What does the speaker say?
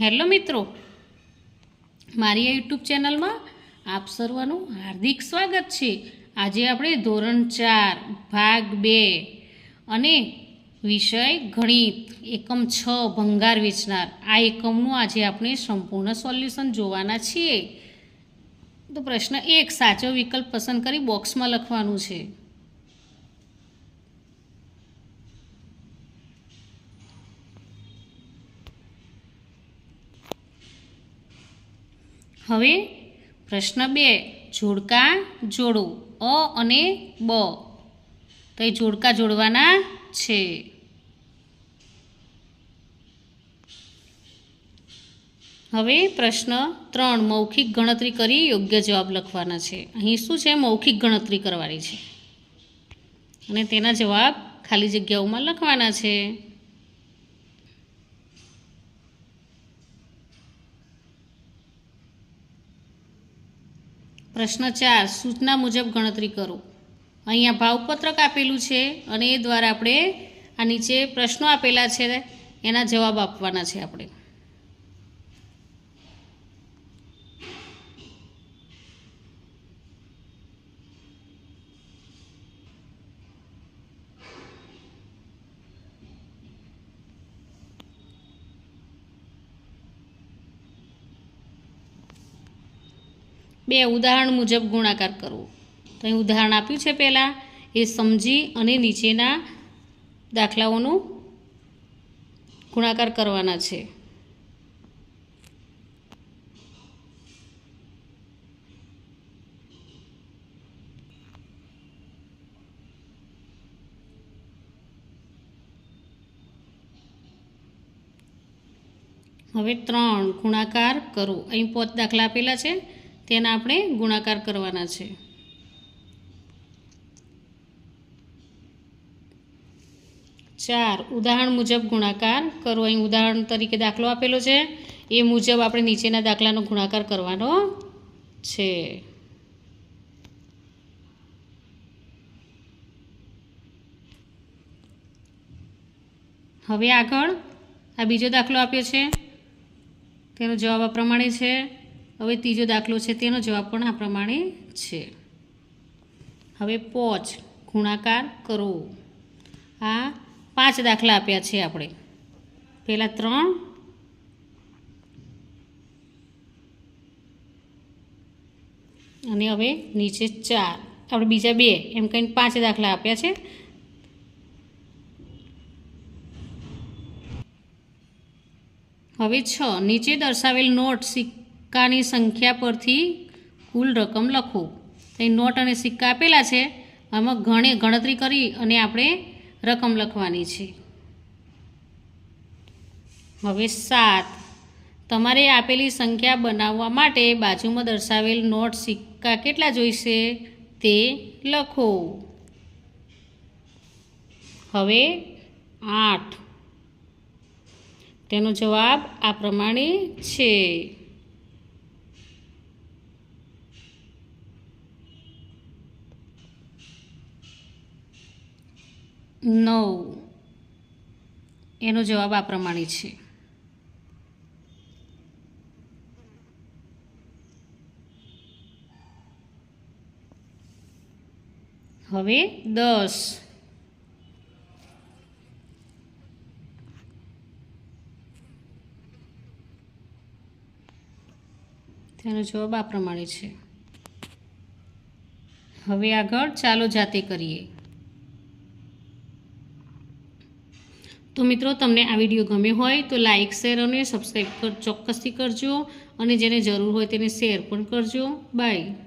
Hello મિત્રો. મારી આ યુટ્યુબ ચેનલમાં આપ સર્વનું હાર્દિક સ્વાગત છે. આજે આપણે ધોરણ ચાર, ભાગ બે અને વિષય ગણિત, એકમ છ, ભંગાર વેચનાર. આ એકમનું આજે આપણે સંપૂર્ણ સોલ્યુશન જોવાના છીએ. તો પ્રશ્ન એક, સાચો વિકલ્પ પસંદ કરી બોક્સમાં લખવાનું છે. હવે પ્રશ્ન બે, જોડકા જોડો, અ અને બ. તો જોડકા જોડવાના છે. હવે પ્રશ્ન ત્રણ, મૌખિક ગણતરી કરી યોગ્ય જવાબ લખવાના છે. અહીં શું છે? મૌખિક ગણતરી કરવાની છે. અને તેના જવાબ ખાલી જગ્યાઓમાં લખવાના છે. પ્રશ્ન ચાર, સૂચના મુજબ ગણતરી કરો. અહીંયા ભાવપત્રક આપેલું છે અને એ દ્વારા આપણે આ નીચે પ્રશ્નો આપેલા છે, એના જવાબ આપવાના છે આપણે. બે ઉદાહરણ મુજબ ગુણાકાર કરવો. તો અહીં ઉદાહરણ આપ્યું છે પહેલાં, એ સમજી અને નીચેના દાખલાઓનું ગુણાકાર કરવાના છે. હવે ત્રણ ગુણાકાર કરો. અહીં પોત દાખલા આપેલા છે. તેના આપણે ગુણાકાર કરવાના છે. ચાર, ઉદાહરણ મુજબ ગુણાકાર કરો. અહીં ઉદાહરણ તરીકે દાખલો આપેલો છે. એ મુજબ આપણે નીચેના દાખલાનો ગુણાકાર કરવાનો છે. હવે આગળ આ બીજો દાખલો આપ્યો છે. તેનો જવાબ આ પ્રમાણે છે. હવે ત્રીજો દાખલો છે, તેનો જવાબ પણ આ પ્રમાણે છે. હવે પોચ, ગુણાકાર કરો. આ પાંચ દાખલા આપ્યા છે આપણે. પહેલાં ત્રણ. અને હવે નીચે ચાર. આપણે બીજા બે, એમ કહીને પાંચ દાખલા આપ્યા છે. હવે છ. નીચે દર્શાવેલ નોટ સિક્કાની સંખ્યા પરથી કુલ રકમ લખો. અહીં નોટ અને સિક્કા આપેલા છે. આમાં ગણે ગણતરી કરી અને આપણે રકમ લખવાની છે. હવે સાત. તમારે આપેલી સંખ્યા બનાવવા માટે બાજુમાં દર્શાવેલ નોટ સિક્કા કેટલા જોઈશે? તે લખો. હવે આઠ. તેનો જવાબ આ પ્રમાણે છે. નવ. એનો જવાબ આ પ્રમાણે છે. હવે દસ. તેનો જવાબ આ પ્રમાણે છે. હવે આગળ ચાલો જાતે કરીએ. તો મિત્રો, તમને આ વીડિયો ગમ્યો હોય તો લાઇક શેર અને સબસ્ક્રાઈબ ચોક્કસથી કરજો અને જેને જરૂર હોય તેને શેર પણ કરજો. બાય.